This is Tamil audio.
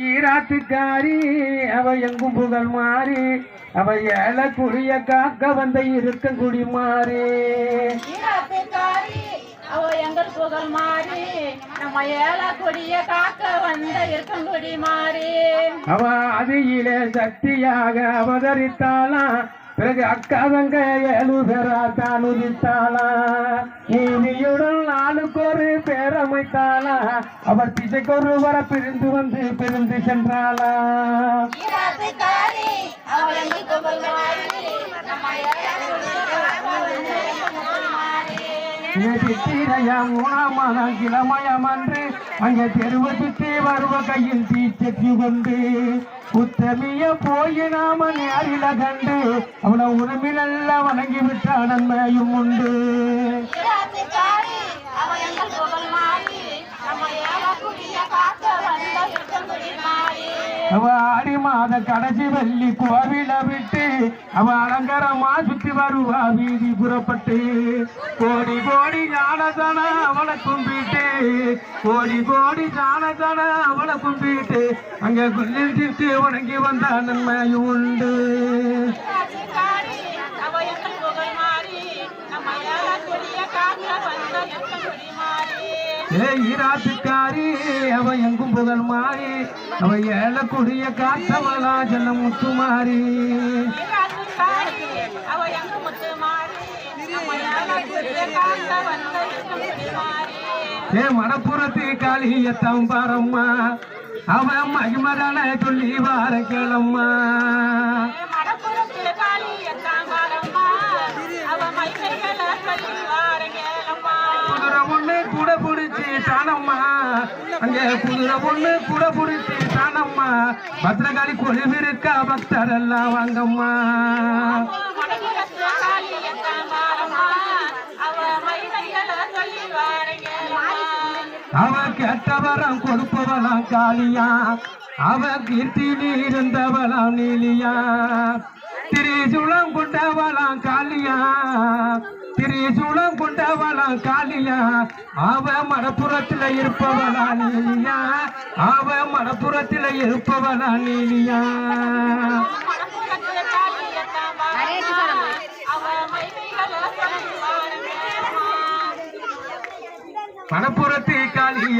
ஈராத்துக்காரி அவ எங்கும் புகழ் மாறி அவ ஏழை குடிய காக்க வந்த இருக்கங்குடி மாறி. ஈராத்துக்காரி அவ எங்கள் புகழ் மாறி நம்ம ஏழ கொடிய காக்க வந்த இருக்கங்குடி மாறி. அவ அதியிலே சக்தியாக அவதரித்தாளாம். பிறகு அக்காதங்க ஏழு பேரா தான் உதித்தாளாம் நீதியுடன் நாளுக்கு ஒரு பேரமைத்தாளா? அவர் திசைக்கு ஒரு வர பிரிந்து வந்து பிரிந்து சென்றாளாம் ஈராத்துக்காரி அவ எங்கள் புகழ் மாறி நம்ம ஏழ கொடிய காக்க வந்த இருக்கங்குடி மாறி சித்திரையாம் மூணாமாதம் கிழமயம் அன்று அங்கே தெருவு சுற்றி வருவ கையில் தீச்சத்தி கொண்டு உத்தமிய போய் நாம நேரில கண்டு அவளை உடம்பிலெல்லாம் வணங்கி விட்ட நன்மையும் உண்டு ஈராத்துக்காரி அவ எங்கள் புகழ் மாறி நம்ம ஏழ கொடிய காக்க வந்த இருக்கங்குடி மாறி அவ ஆடி மாத கடைசி வெள்ளி கோவில விட்டு அவ அலங்கரமா சுத்தி வருவா வீதி புறப்பட்டு. கோடி கோடி ஞானதன அவளை கும்பிட்டு. கோடி கோடி ஞானதன அவளை கும்பிட்டு. அங்க குள்ளில் குளிர்ச்சிட்டு உணங்கி வந்த நன்மை உண்டு ஈராத்துக்காரி அவ எங்கள் புகழ் மாறி நம்ம ஏழ கொடிய காக்க வந்த இருக்கங்குடி ஈராத்துக்காரி அவ எங்கும் புகழ் மாறி அவ ஏழை குடிய காத்தவளா ஜன முத்துமாரி ஏ மணப்புறத்து காளியத்தம் பாரம்மா அவன் மகிமதனை சொல்லி வார கேளம்மா. அங்கே குதிரை பொண்ணு கூட பிடிச்சி தானம்மா பத்திரகாளி கொழுவிருக்கா பக்தர் எல்லாம் வாங்கம்மா. அவ மைமைகளை கெட்டவரம் கொடுப்பவளாம் காளியா. அவ கீர்த்தி இருந்தவளாம் நீலியா. திரிசுளம் கொண்டவளாம் காளியா. திரிசூலம் கொண்டவளாம் காலிலா. அவ மடப்புறத்துல இருப்பவளா நீலியா. அவ மடப்புறத்துல இருப்பவளா நீலியா. மடப்புறத்தில் காளி மணப்புறத்து